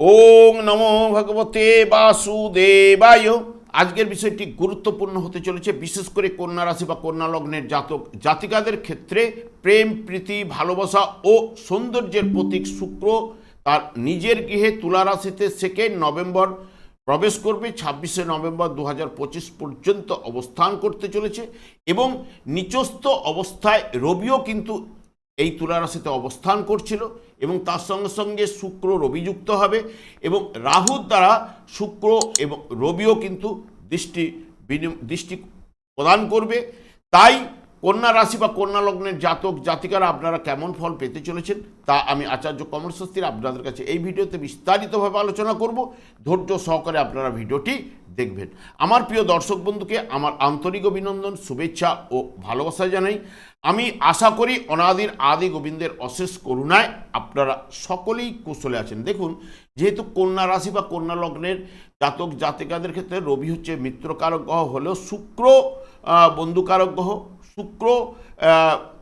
ওং নমো ভগবতে বাসুদেবায়। আজকের বিষয়টি গুরুত্বপূর্ণ হতে চলেছে, বিশেষ করে কন্যা রাশি বা কন্যা লগ্নের জাতক জাতিকাদের ক্ষেত্রে প্রেম, প্রীতি, ভালোবাসা ও সৌন্দর্যের প্রতীক শুক্র তার নিজের গৃহে তুলা রাশিতে সেকেন্ড নভেম্বর প্রবেশ করবে, ছাব্বিশে নভেম্বর দু হাজার পঁচিশ পর্যন্ত অবস্থান করতে চলেছে এবং নিচস্থ অবস্থায় রবিও কিন্তু এই তুলা রাশিতে অবস্থান করছিল। এবং তার সঙ্গে সঙ্গে শুক্র রবি যুক্ত হবে এবং রাহুর দ্বারা শুক্র এবং রবিও কিন্তু দৃষ্টি দৃষ্টি প্রদান করবে। তাই কন্যা রাশি বা কন্যা লগ্নের জাতক, জাতিকারা আপনারা কেমন ফল পেতে চলেছেন তা আমি আচার্য কমল আপনাদের কাছে এই ভিডিওতে বিস্তারিতভাবে আলোচনা করব। ধৈর্য সহকারে আপনারা ভিডিওটি দেখবেন। আমার প্রিয় দর্শক বন্ধুকে আমার আন্তরিক অভিনন্দন, শুভেচ্ছা ও ভালোবাসা জানাই। আমি আশা করি অনাদির আদি গোবিন্দের অশেষ করুণায় আপনারা সকলেই কুশলে আছেন। দেখুন, যেহেতু কন্যা রাশি বা কন্যা লগ্নের জাতক জাতিকাদের ক্ষেত্রে রবি হচ্ছে মিত্রকারক গ্রহ, হলেও শুক্র বন্ধুকারক গ্রহ, শুক্র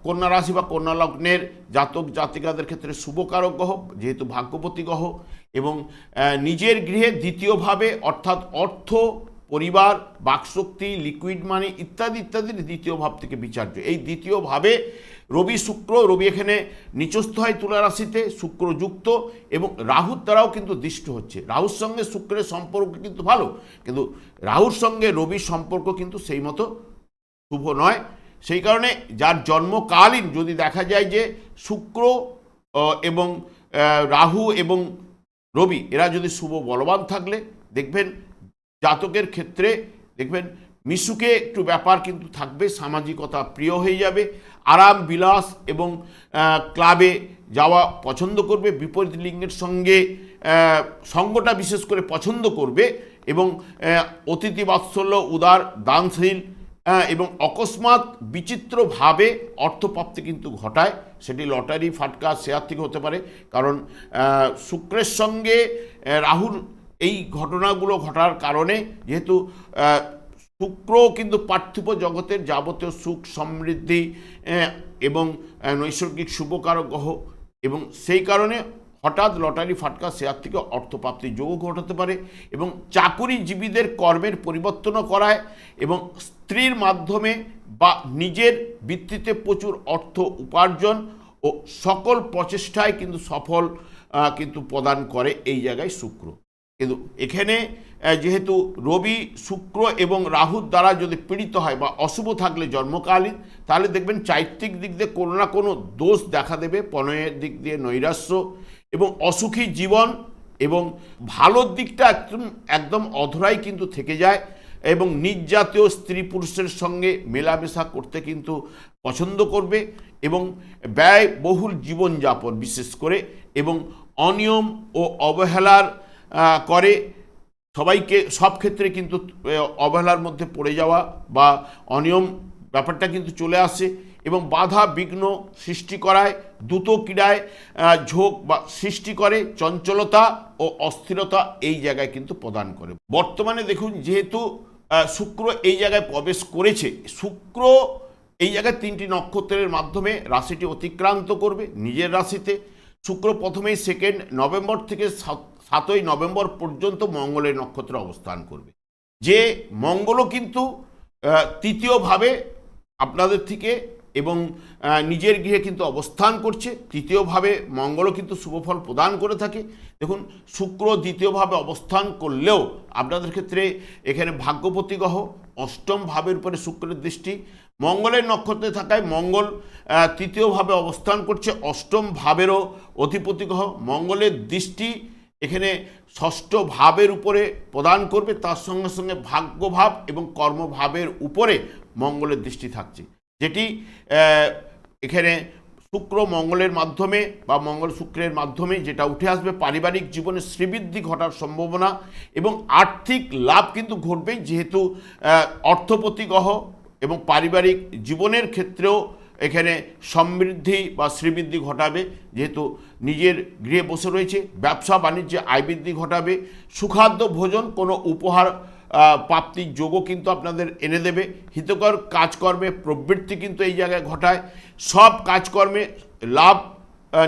কন্যা রাশি বা কন্যা লগ্নের জাতক জাতিকাদের ক্ষেত্রে শুভকারক গ্রহ, যেহেতু ভাগ্যপতি গ্রহ এবং নিজের গৃহে দ্বিতীয়ভাবে, অর্থাৎ অর্থ, পরিবার, বাকশক্তি লিকুইড মানি ইত্যাদি ইত্যাদির দ্বিতীয় ভাব থেকে বিচার্য। এই দ্বিতীয় ভাবে রবি শুক্র, রবি এখানে নিচস্থ হয় তুলা রাশিতে শুক্র যুক্ত এবং রাহুর দ্বারাও কিন্তু দৃষ্ট হচ্ছে। রাহুর সঙ্গে শুক্রের সম্পর্ক কিন্তু ভালো, কিন্তু রাহুর সঙ্গে রবির সম্পর্ক কিন্তু সেই মতো শুভ নয়। সেই কারণে যার জন্মকালীন যদি দেখা যায় যে শুক্র এবং রাহু এবং রবি, এরা যদি শুভ বলবান থাকলে, দেখবেন জাতকের ক্ষেত্রে, দেখবেন মিশুকে একটু ব্যাপার কিন্তু থাকবে, সামাজিকতা প্রিয় হয়ে যাবে, আরাম, বিলাস এবং ক্লাবে যাওয়া পছন্দ করবে, বিপরীত লিঙ্গের সঙ্গে সঙ্গটা বিশেষ করে পছন্দ করবে এবং অতিথি বাৎসল্য, উদার, দানশীল এবং অকস্মাৎ বিচিত্রভাবে অর্থপ্রাপ্তি কিন্তু ঘটায়। সেটি লটারি, ফাটকা, শেয়ার থেকে হতে পারে। কারণ শুক্রের সঙ্গে রাহুর এই ঘটনাগুলো ঘটার কারণে যেহেতু শুক্র কিন্তু পার্থিব জগতের যাবতীয় সুখ, সমৃদ্ধি এবং নৈসর্গিক শুভকারক গ্রহ এবং সেই কারণে হঠাৎ লটারি ফাটকা, শেয়ার থেকে অর্থপ্রাপ্তির যোগ ঘটাতে পারে এবং চাকুরিজীবীদের কর্মের পরিবর্তনও করায় এবং স্ত্রীর মাধ্যমে বা নিজের ভিত্তিতে প্রচুর অর্থ উপার্জন ও সকল প্রচেষ্টায় কিন্তু সফল কিন্তু প্রদান করে এই জায়গায় শুক্র। কিন্তু এখানে যেহেতু রবি, শুক্র এবং রাহুর দ্বারা যদি পীড়িত হয় বা অশুভ থাকলে জন্মকালীন, তাহলে দেখবেন চারিত্রিক দিক দিয়ে কোনো না কোনো দোষ দেখা দেবে পনয়ের দিক দিয়ে নৈরাশ্য এবং অসুখী জীবন এবং ভালোর দিকটা একদম একদম অধরাই কিন্তু থেকে যায় এবং নিজ জাতীয় স্ত্রী পুরুষের সঙ্গে মেলামেশা করতে কিন্তু পছন্দ করবে এবং ব্যয় বহুল জীবনযাপন বিশেষ করে এবং অনিয়ম ও অবহেলার করে সবাইকে, সব ক্ষেত্রে কিন্তু অবহেলার মধ্যে পড়ে যাওয়া বা অনিয়ম ব্যাপারটা কিন্তু চলে আসে এবং বাধা বিঘ্ন সৃষ্টি করায়, দ্রুত ক্রীড়ায় ঝোঁক বা সৃষ্টি করে, চঞ্চলতা ও অস্থিরতা এই জায়গায় কিন্তু প্রদান করে। বর্তমানে দেখুন, যেহেতু শুক্র এই জায়গায় প্রবেশ করেছে, শুক্র এই জায়গায় তিনটি নক্ষত্রের মাধ্যমে রাশিটি অতিক্রান্ত করবে নিজের রাশিতে। শুক্র প্রথমেই সেকেন্ড নভেম্বর থেকে সাত- সাতই নভেম্বর পর্যন্ত মঙ্গলের নক্ষত্রে অবস্থান করবে। যে মঙ্গলও কিন্তু তৃতীয়ভাবে আপনাদের থেকে এবং নিজের গৃহে কিন্তু অবস্থান করছে। তৃতীয়ভাবে মঙ্গলও কিন্তু শুভফল প্রদান করে থাকে। দেখুন, শুক্র দ্বিতীয়ভাবে অবস্থান করলেও আপনাদের ক্ষেত্রে এখানে ভাগ্যপতি গ্রহ অষ্টম ভাবের উপরে শুক্রের দৃষ্টি। মঙ্গলের নক্ষত্রে থাকায় মঙ্গল তৃতীয়ভাবে অবস্থান করছে। অষ্টম ভাবেরও অধিপতি গ্রহ মঙ্গলের দৃষ্টি এখানে ষষ্ঠ ভাবের উপরে প্রদান করবে। তার সঙ্গে সঙ্গে ভাগ্যভাব এবং কর্মভাবের উপরে মঙ্গলের দৃষ্টি থাকছে। যেটি এখানে শুক্র মঙ্গলের মাধ্যমে বা মঙ্গল শুক্রের মাধ্যমে যেটা উঠে আসবে পারিবারিক জীবনে শ্রীবৃদ্ধি ঘটার সম্ভাবনা এবং আর্থিক লাভ কিন্তু ঘটবে যেহেতু অর্থপতি গ্রহ এবং পারিবারিক জীবনের ক্ষেত্রেও এখানে সমৃদ্ধি বা শ্রীবৃদ্ধি ঘটাবে যেহেতু নিজের গৃহে বসে রয়েছে, ব্যবসা বাণিজ্যে আয় বৃদ্ধি ঘটাবে, সুখাদ্য ভোজন কোনো উপহার প্রাপ্তির যোগও কিন্তু আপনাদের এনে দেবে। হিতকর কাজকর্মে প্রবৃত্তি কিন্তু এই জায়গায় ঘটায়। সব কাজকর্মে লাভ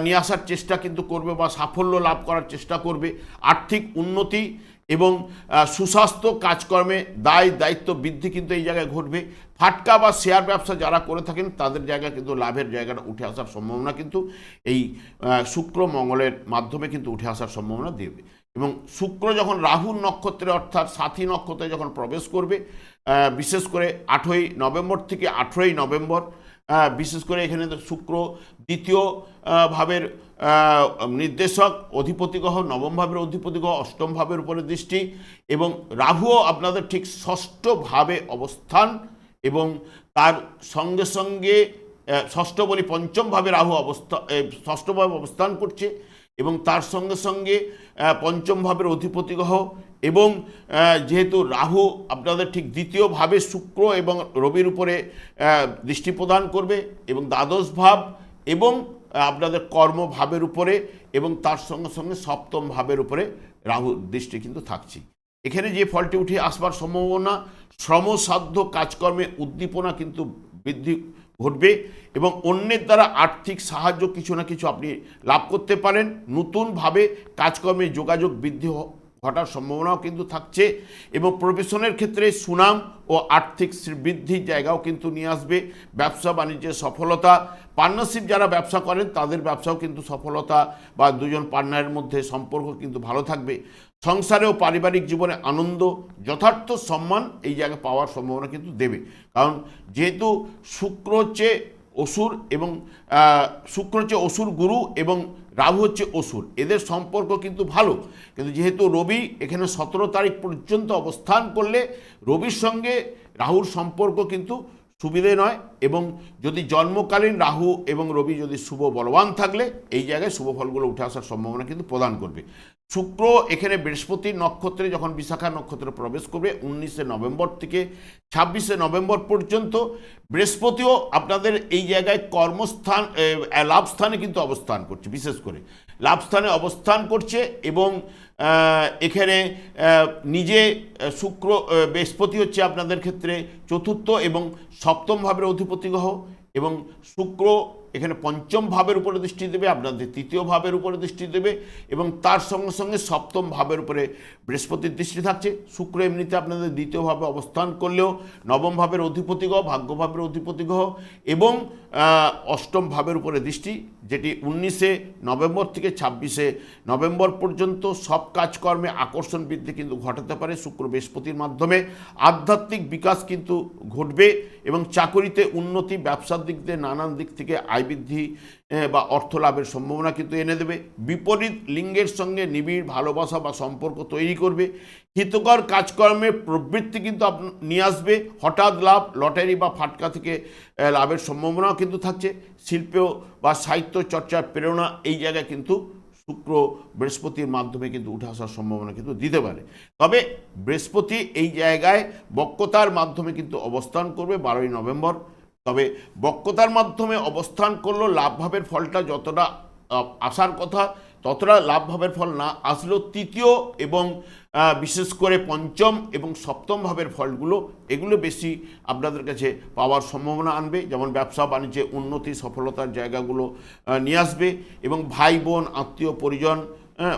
নিয়ে আসার চেষ্টা কিন্তু করবে বা সাফল্য লাভ করার চেষ্টা করবে। আর্থিক উন্নতি এবং সুস্বাস্থ্য কাজকর্মে দায়, দায়িত্ব বৃদ্ধি কিন্তু এই জায়গায় ঘটবে। ফাটকা বা শেয়ার ব্যবসা যারা করে থাকেন, তাদের জায়গায় কিন্তু লাভের জায়গাটা উঠে আসার সম্ভাবনা কিন্তু এই শুক্র মঙ্গলের মাধ্যমে কিন্তু উঠে আসার সম্ভাবনা দেবে। এবং শুক্র যখন রাহুর নক্ষত্রে অর্থাৎ সাথী নক্ষত্রে যখন প্রবেশ করবে বিশেষ করে আঠই নভেম্বর থেকে আঠেরোই নভেম্বর বিশেষ করে এখানে শুক্র দ্বিতীয় ভাবের নির্দেশক, অধিপতি গ্রহ, নবম ভাবের অধিপতি গ্রহ, অষ্টম ভাবের উপরে দৃষ্টি এবং রাহুও আপনাদের ঠিক ষষ্ঠ ভাবে অবস্থান এবং তার সঙ্গে সঙ্গে ষষ্ঠ বলি পঞ্চম ভাবে রাহু অবস্থা ষষ্ঠভাবে অবস্থান করছে। এবং তার সঙ্গে সঙ্গে পঞ্চম ভাবের অধিপতি গ্রহ এবং যেহেতু রাহু আপনাদের ঠিক দ্বিতীয়ভাবে শুক্র এবং রবির উপরে দৃষ্টি প্রদান করবে এবং দ্বাদশ ভাব এবং আপনাদের কর্মভাবের উপরে এবং তার সঙ্গে সঙ্গে সপ্তম ভাবের উপরে রাহু দৃষ্টি কিন্তু থাকছে এখানে যে ফলটি উঠে আসবার সম্ভাবনা, শ্রমসাধ্য কাজকর্মে উদ্দীপনা কিন্তু বৃদ্ধি ঘটবে এবং অন্যের দ্বারা আর্থিক সাহায্য কিছু না কিছু আপনি লাভ করতে পারেন। নতুনভাবে কাজকর্মে যোগাযোগ বৃদ্ধি ঘটার সম্ভাবনাও কিন্তু থাকছে এবং প্রফেশনের ক্ষেত্রে সুনাম ও আর্থিক বৃদ্ধির জায়গাও কিন্তু নিয়ে আসবে। ব্যবসা বাণিজ্যের সফলতা পার্টনারশিপ যারা ব্যবসা করেন তাদের ব্যবসাও কিন্তু সফলতা বা দুজন পার্টনারের মধ্যে সম্পর্ক কিন্তু ভালো থাকবে। সংসারে ও পারিবারিক জীবনে আনন্দ, যথার্থ সম্মান এই জায়গায় পাওয়ার সম্ভাবনা কিন্তু দেবে। কারণ যেহেতু শুক্র হচ্ছে অসুর এবং শুক্র হচ্ছে অসুর গুরু এবং রাহু হচ্ছে অসুর, এদের সম্পর্ক কিন্তু ভালো। কিন্তু যেহেতু রবি এখানে সতেরো তারিখ পর্যন্ত অবস্থান করলে রবির সঙ্গে রাহুর সম্পর্ক কিন্তু সুবিধে নয় এবং যদি জন্মকালীন রাহু এবং রবি যদি শুভ বলবান থাকলে, এই জায়গায় শুভ ফলগুলো উঠে আসার সম্ভাবনা কিন্তু প্রদান করবে। শুক্র এখানে বৃহস্পতির নক্ষত্রে যখন বিশাখা নক্ষত্রে প্রবেশ করবে, উনিশে নভেম্বর থেকে ছাব্বিশে নভেম্বর পর্যন্ত বৃহস্পতিও আপনাদের এই জায়গায় কর্মস্থান লাভস্থানে কিন্তু অবস্থান করছে, বিশেষ করে। লাভস্থানে অবস্থান করছে এবং এখানে নিজে শুক্র বৃহস্পতি হচ্ছে আপনাদের ক্ষেত্রে চতুর্থ এবং সপ্তম ভাবের অধিপতি গ্রহ এবং শুক্র এখানে পঞ্চম ভাবের উপরে দৃষ্টি দেবে, আপনাদের তৃতীয় ভাবের উপরে দৃষ্টি দেবে, এবং তার সঙ্গে সঙ্গে সপ্তম ভাবের উপরে বৃহস্পতির দৃষ্টি থাকছে। শুক্র এমনিতে আপনাদের দ্বিতীয় ভাবে অবস্থান করলেও নবম ভাবের অধিপতি গ্রহ ভাগ্য ভাবের অধিপতি গ্রহ এবং অষ্টম ভাবের উপরে দৃষ্টি, যেটি উনিশে নভেম্বর থেকে ছাব্বিশে নভেম্বর পর্যন্ত সব কাজকর্মে আকর্ষণ বৃদ্ধি কিন্তু ঘটাতে পারে শুক্র বৃহস্পতির মাধ্যমে। আধ্যাত্মিক বিকাশ কিন্তু ঘটবে, এবং চাকরিতে উন্নতি, ব্যবসার দিক দিয়ে নানান দিক থেকে আয় বৃদ্ধি বা অর্থ লাভের সম্ভাবনা কিন্তু এনে দেবে। বিপরীত লিঙ্গের সঙ্গে নিবিড় ভালোবাসা বা সম্পর্ক তৈরি করবে। হিতকর কাজকর্মে প্রবৃত্তি কিন্তু নিয়ে আসবে। হঠাৎ লাভ, লটারি বা ফাটকা থেকে লাভের সম্ভাবনাও কিন্তু থাকছে। শিল্প বা সাহিত্য চর্চার প্রেরণা এই জায়গায় কিন্তু শুক্র বৃহস্পতির মাধ্যমে কিন্তু উঠে আসার সম্ভাবনা কিন্তু দিতে পারে। তবে বৃহস্পতি এই জায়গায় বক্রতার মাধ্যমে কিন্তু অবস্থান করবে বারোই নভেম্বর। তবে বক্রতার মাধ্যমে অবস্থান করলেও লাভভাবের ফলটা যতটা আসার কথা, ততটা লাভভাবের ফল না আসলেও তৃতীয় এবং বিশেষ করে পঞ্চম এবং সপ্তম ভাবের ফলগুলো, এগুলো বেশি আপনাদের কাছে পাওয়ার সম্ভাবনা আনবে। যেমন ব্যবসা, বাণিজ্যে উন্নতি, সফলতার জায়গাগুলো নিয়ে আসবে এবং ভাই, বোন, আত্মীয়, পরিজন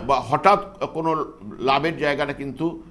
বা হঠাৎ কোনো লাভের জায়গাটা কিন্তু